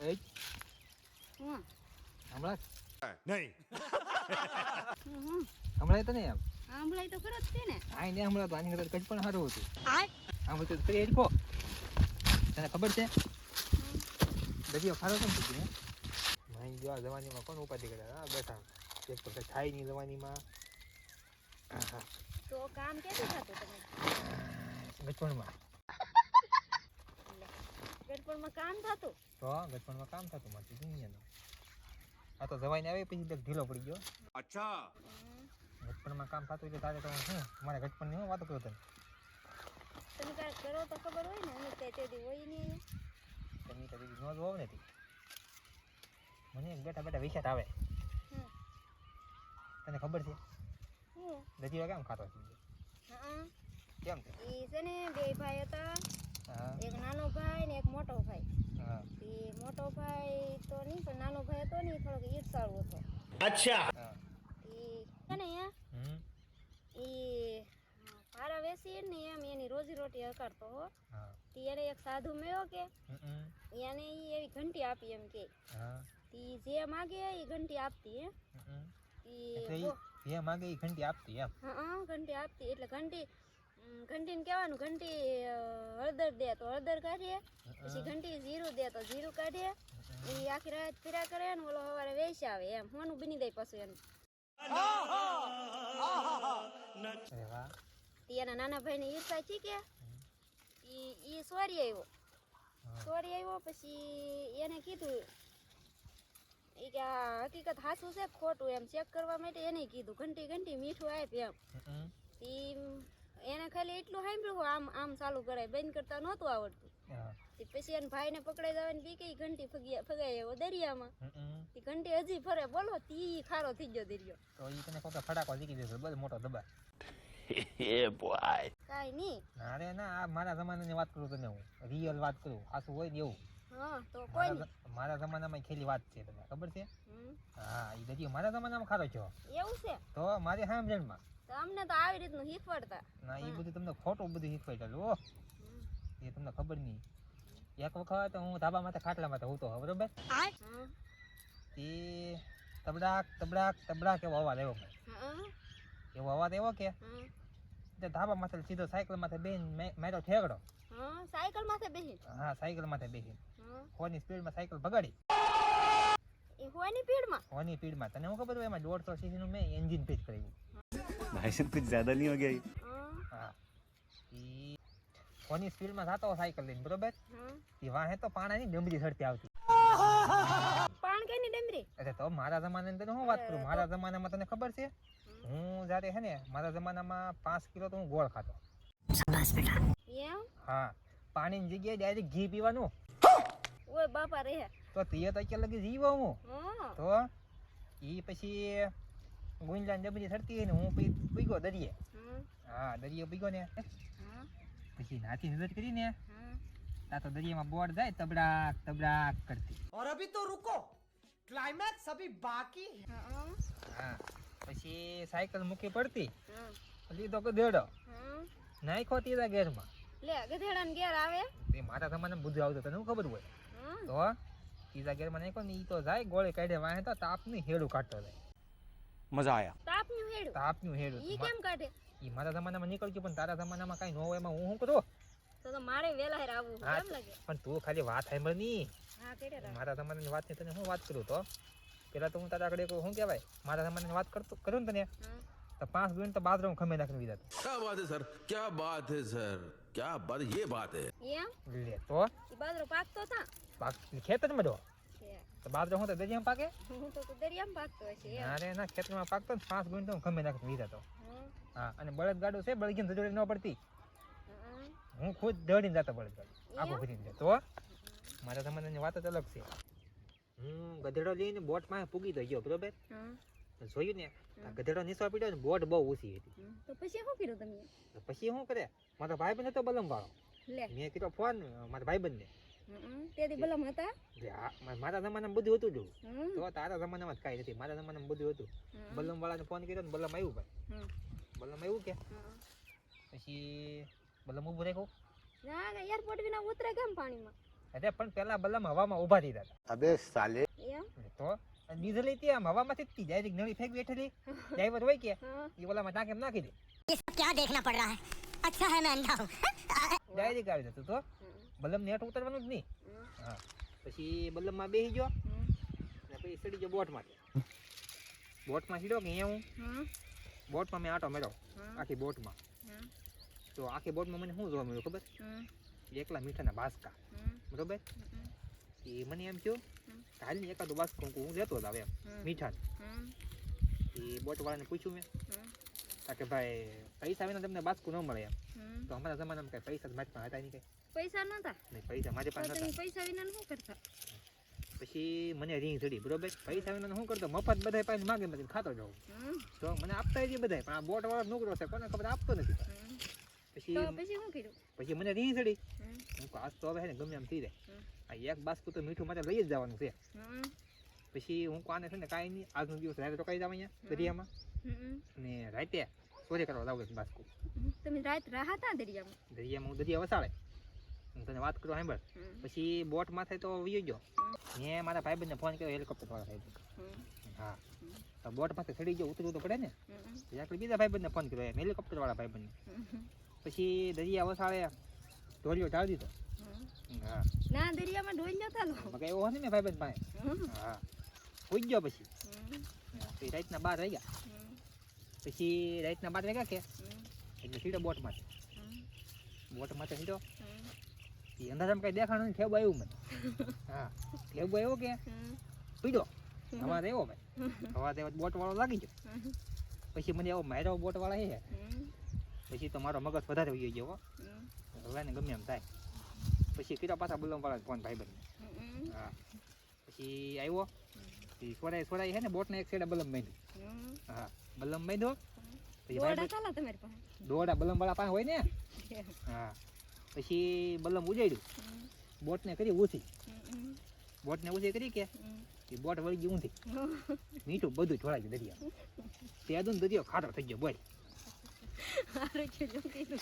એ હમ હમણાં નહીં હમ હમણાં તો નહીં એમ આંબળાઈ તો ખરો જ છે ને આઈ ને હમણાં તો આની કરતા કંઈ પણ સારું હતું આ આમ તો ફરી હેડકો તને ખબર છે દરિયો ખારો કેમ થતી હે માઈ જો આ જવાનીમાં કોણ ઉપાધિ કરે હા બેઠા એક તો થાય નહીં જવાનીમાં આહા, તો કામ કેથી થતું તમે ગચપણમાં ગજપણમાં કામ થતું? તો ગજપણમાં કામ થતું મારતી દુનિયાનું. આ તો જવાઈને આવે પછી ઢીલો પડી ગયો. અચ્છા. ગજપણમાં કામ થતું એટલે તારે તો હું મારે ગજપણની વાત કરું તને તમે કાંઈ કરો તો ખબર હોય ને? અમે તે તેથી હોય નહીં. તમે તો દીદી ન જોવ નથી મને એક બેઠા બેઠા વિચાર આવે. તને ખબર છે? દજીવા કેમ ખાતો છે કેમ છે? એ છે ને બે ભાઈ હતા. એક નાનો ભાઈ મોટો ભાઈ. એ મોટો ભાઈ તો નહીં પણ નાનો ભાઈ હતો ને થોડોક ઈર્ષાળુ હતો. અચ્છા. એ અહીંયા? એ પારા વેસી ને એમ એની રોજી રોટી હકારતો હો. તે એને એક સાધુ મેળ્યો કે એને એ એવી ઘંટી આપી એમ કે. તી જે માગે એ ઘંટી આપતી હે ઈ જે માગે એ ઘંટી આપતી એમ. હા ઘંટી આપતી. એટલે ઘંટી ઘંટીને કહેવાનું ઘંટી હળદર દે તો હળદર કાઢીએ પછી ઘંટી જીરું દે તો જીરું કાઢીએ એ આખી રાત ફેરા કરે ને ઓલો સવારે વેચ આવે એમ. હોનું બની જાય પાછું એનું. એના નાના ભાઈને ઈર્ષા છે કે ઈ ઈ સોરી આવ્યો. સોરી આવ્યો પછી એને કીધું એ કે આ હકીકત હાસું છે ખોટું એમ ચેક કરવા માટે એને કીધું ઘંટી ઘંટી મીઠું આપ એમ. એને ખાલી એટલું સાંભળ્યું આમ આમ ચાલુ કરાય બંધ કરતા નહોતું આવડતું. પછી એને ભાઈને પકડાઈ જવાની બી કઈ ઘંટી ફગ્યા ફગાઈ આવ્યો દરિયામાં. હમ ઘંટી હજી ફરે બોલો તી ખારો થઈ ગયો દરિયો. તો ઈ તને કોકે ફટાકો જીકી દેશે બસ મોટો દબા એ બોય કાઈ નહીં. અરે ના આ મારા જમાનાની વાત કરું તને હું. રિયલ વાત કરું. આસું હોય ને એવું. મારા જમાનામાં ખેલી વાત છે તને ખબર છે? હા ઈ દરિયો મારા જમાનામાં ખારો છો? એવું છે? તો મારી સાંભળમાં અમને તો આવી રીતનું શીખવાડતા. ના એ બધું તમને ખોટું બધું શીખવાડેલું ઓ એ તમને ખબર નહીં. એક વખત હું ધાબા માથે ખાટલા માથે હું તો બરોબર એ તબડાક તબડાક તબડાક એવો અવાજ આવ્યો એવો અવાજ આવ્યો કે? તે ધાબા માથે સીધો સાયકલ માથે બેહીને મેરો ઠેકડો હા સાયકલ માથે બેહી હા સાયકલ માથે બેહી હોની સ્પીડમાં સાયકલ બગાડી હોની સ્પીડમાં હોની સ્પીડમાં તને હું ખબર હોય એમાં દોઢસો સીસી નું મેં એન્જિન પીચ કર્યું. ભાઈ સાહેબ કુછ જ્યાદા નહીં હો. હા. ઈ હોની સ્પીડમાં જાતો સાયકલ લઈને બરોબર? એ વાહે તો પાણાની ડમરી સડતી આવતી. પાણ કે કેની ડમરી? અરે તો મારા જમાનાની તને હું વાત કરું? મારા જમાનામાં તને ખબર છે? હું જ્યારે હે ને મારા જમાનામાં પાંચ કિલો તો હું ગોળ ખાતો. હા પાણીની જગ્યાએ ડાયરેક્ટ ઘી પીવાનું. ઓય બાપા રે. તો તે તો કે લગી જીવો હું. તો ઈ પછી ગુંજલાન ડબરી સરતી ને હું પીગો દરિયે. હા દરિયો પીગો ને. પછી નાતી નજર કરી ને તા તો દરિયામાં બોર્ડ જાય તબડાક તબડાક કરતી. ઓર અભી તો રુકો ક્લાઇમેક્સ અભી બાકી હા. પછી સાયકલ મૂકી પડતી. લીધો ગધેડો. નાખ્યો તીધા ગેરમાં લે ગધેડા ને ઘેર આવે? તે મારા તમને બુદ્ધિ આવતો તને ખબર હોય? તો તીધા ગેરમાં નાખ્યો ને ઈ તો જાય ગોળે કાઢે વાહે તો તાપની હેડું કાઢતો જાય. મજા આયા. તાપનું હેડું? તાપનું હેડું. ઈ કેમ કાઢે? ઈ મારા જમાનામાં નીકળ ગયું પણ તારા જમાનામાં કઈ નો હોય એમાં હું શું કરું? તો તો મારે વેલા હેર આવવું કેમ લાગે. પણ તું ખાલી વાત હે ની હા કેડે મારા જમાનાની વાતની તને હું વાત કરું તો? પેલા તો હું તારા આગળ શું કેવાય મારા સામાન વાત કરતો કર્યો ને તને? તો પાંચ ગુણ તો બાથરૂમ ખમે નાખી દીધા ક્યા વાત સર? ક્યા વાત હે સર? ક્યા બાત? યે બાત હે. લે તો. બાથરૂમ પાકતો તા. પાક ખેતરમાં જો? તો બાજરો હું તો દરિયામાં પાકે? હું તો દરિયામાં પાકતો હશે અરે ના ખેતરમાં પાકતો ને પાંચ ગુણ તો ખમે નાખી દીધા તો હા. અને બળદ ગાડો છે બળગીને ધજોડી ન પડતી. હું. ખુદ દોડીને જતો બળદ ગાડો આખો ભરીને તો મારા સંબંધની વાત જ અલગ છે. હું ગધેડો લઈને બોટમાં પૂગી તો ગયો બરોબર? જોયું ને આ ગધેડો નીચો પીડ્યો ને બોટ બહુ ઊંચી હતી. તો પછી શું કર્યું તમે? પછી શું કરે? મારો ભાઈબંધ હતો બલમ વાળો મેં કીધો ફોન મારા ભાઈબંધને હમ. તેથી બલમ હતા? મારા જમાનામાં બધું હતું જો. હમ. તો તારા જમાનામાં કાંઈ નથી મારા જમાનામાં બધું હતું. હમ. બલમ વાળાને ફોન કર્યો ને બલમ આવ્યું ભાઈ. બલમ આવ્યું કે? પછી બલમ ઊભું રાખ્યું ના એરપોર્ટ વિના ઉતરે કેમ પાણીમાં? એટલે પણ પેલા બલમ હવામાં ઊભા થઈ હતા अबे साले એમ તો ડીઝલ હતી આમ હવામાંથી જ ડાયરેક્ટ નળી ફેંક બેઠેલી ડ્રાઈવર હોય કે હા એ ઓલામાં ટાંકે એમ નાખી દે ये सब क्या देखना पड़ रहा है अच्छा है मैं अंधा हूँ ડાયરેક્ટ આવી જતું તો બલમ નેટ ઉતરવાનું જ નહીં હમ. હા પછી બલમમાં બેસી ગયો હમ. ને પછી ચડી ગયો બોટમાંથી બોટમાં સીધો કે અહીંયા હું હમ. બોટમાં મેં આટો મેળો હમ. આખી બોટમાં હમ. તો આખી બોટમાં મને શું જોવા મળ્યું ખબર હમ. એકલા મીઠાના બાસકા. બરોબર? એ મને એમ કહ્યું હમ. કે એકાદો બાસકો હું લેતો જ આવે એમ મીઠા. એ બોટવાળાને પૂછ્યું મેં કે ભાઈ પૈસા વિના તમને બાસકું ન મળે એમ. તો અમારા જમાનામાં કઈ પૈસા મારી પાસે હતા નહીં કઈ. પૈસા નતા નહીં પૈસા મારી પાસે નતા પૈસા વિના શું કરતા? પછી મને રીંગ ચડી બરોબર? પૈસા વિના શું કરતો? મફત બધા પાસે માગે માગે ખાતો જાઉં. તો મને આપતા જ બધા પણ આ બોટ વાળો નોકરો છે કોને ખબર? આપતો નથી. પછી તો પછી શું કર્યું? પછી મને રીંગ ચડી. હું આજ તો હવે ને ગમે એમ થઈ જાય. આ એક બાસ્કુ તો મીઠું મારે લઈ જ જવાનું છે. પછી હું કોને છે ને કાંઈ નહીં આજનો દિવસ રાતે રોકાઈ જાવ અહીંયા દરિયામાં. ને રાતે ચોરી કરવા લાવું એક બાસ્કું. તમે રાત રાહતા દરિયામાં? દરિયામાં હું દરિયા વસાડે. હું તને વાત કરું સાંભળ. પછી બોટ માથે તો વયો ગયો. મેં મારા ભાઈબંધને ફોન કર્યો હેલિકોપ્ટર વાળા ભાઈબંધ. હા. તો બોટ માથે ચડી ગયો ઉતરવું તો પડે ને. હમ. બીજા ભાઈબંધને ફોન કર્યો એમ હેલિકોપ્ટર વાળા ભાઈબંધને. પછી દરિયા વસાડે ઢોલિયો ઢાળી દીધો હા. ના દરિયામાં ઢોલિયો નતા લો મગર એવો હોય ને ભાઈબંધ પાસે? હા. હોઈ ગયો પછી. પછી રાતના બાર રહી ગયા પછી રાતના બાર વાગ્યા કે? એટલે સીધો બોટ માટે. બોટ માટે સીધો. એ અંધારામાં કઈ દેખાણું ઠેબુ આવ્યું મને. હા. ઠેબુ આવ્યો કે. પીડો હવા એવો ભાઈ. હવા એવો બોટ વાળો લાગી ગયો. પછી મને એવો માર્યો બોટ વાળા છે. હમ. પછી તો મારો મગજ વધારે વહી ગયો. હવે ને ગમે એમ થાય. પછી કીધા પાછા બોલવા વાળા ફોન ભાઈ બંને હા. પછી આવ્યો. પછી સોરાય સોરાય હે ને બોટને એક સાઈડે બલમ બાંધ્યો. હા. બલમ બાંધ્યો. પછી દોડા બલમ વાળા પાસે હોય ને? હા. પછી બલમ ઉજાડ્યું. બોટને કરી હમ. બોટને ઊંચી કરી કે એ બોટ વળી ગઈ ઊંધી. મીઠું બધું છોડાઈ ગયું દરિયા તે દરિયો ખાટો થઈ ગયો બોલ. હારું છે જો કીધું